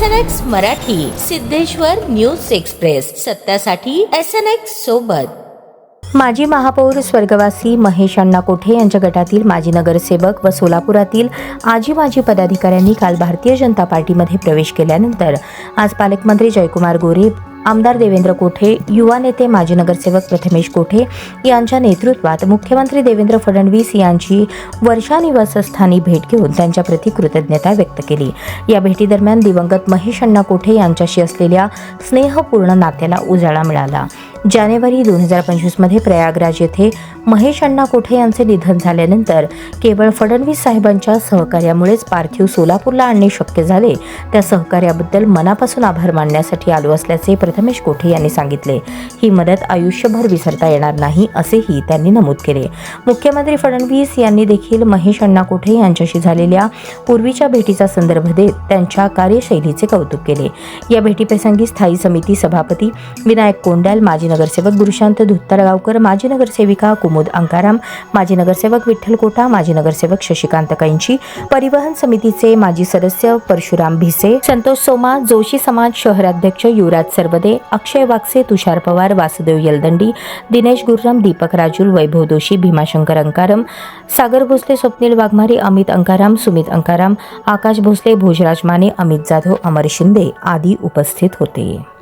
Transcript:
S N X Marathi Siddheshwar news express. सत्यासाठी S N X सोबत. माजी महापौर स्वर्गवासी महेश अण्णा कोठे यांच्या गटातील माजी नगरसेवक व सोलापुरातील आजी माजी पदाधिकाऱ्यांनी काल भारतीय जनता पार्टीमध्ये प्रवेश केल्यानंतर आज पालकमंत्री जयकुमार गोरे आमदार देवेंद्र कोठे युवा नेते माजी नगरसेवक प्रथमेश कोठे यांच्या नेतृत्वात मुख्यमंत्री देवेंद्र फडणवीस यांची वर्षा निवासस्थानी भेट घेऊन त्यांच्याप्रती कृतज्ञता व्यक्त केली. या भेटीदरम्यान दिवंगत महेश अण्णा कोठे यांच्याशी असलेल्या स्नेहपूर्ण नात्याला उजाळा मिळाला. जानेवारी दोन हजार पंचवीसमध्ये प्रयागराज येथे महेश अण्णा कोठे यांचे निधन झाल्यानंतर केवळ फडणवीस साहेबांच्या सहकार्यामुळेच पार्थिव सोलापूरला आणणे शक्य झाले. त्या सहकार्याबद्दल मनापासून आभार मानण्यासाठी आलो असल्याचे प्रथमेश कोठे यांनी सांगितले. ही मदत आयुष्यभर विसरता येणार नाही असेही त्यांनी नमूद केले. मुख्यमंत्री फडणवीस यांनी देखील महेश अण्णा कोठे यांच्याशी झालेल्या पूर्वीच्या भेटीचा संदर्भ देत त्यांच्या कार्यशैलीचे कौतुक केले. या भेटीप्रसंगी स्थायी समिती सभापती विनायक कोंडाल माजी नगरसेवक गुरुशांत धुत्तरगावकर माजी नगरसेविका कुमुद अंकाराम माजी नगरसेवक विठ्ठल कोटा माजी नगरसेवक शशिकांत कैंची परिवहन समितीचे माजी सदस्य परशुराम भिसे संतोष सोमा जोशी समाज शहराध्यक्ष युवराज सरवदे अक्षय वागसे तुषार पवार वासुदेव यलदंडी दिनेश गुर्रम दीपक राजूल वैभव दोशी भीमाशंकर अंकारम सागर भोसले स्वप्नील वाघमारे अमित अंकाराम सुमित अंकाराम आकाश भोसले भोजराज माने अमित जाधव अमर शिंदे आदी उपस्थित होते.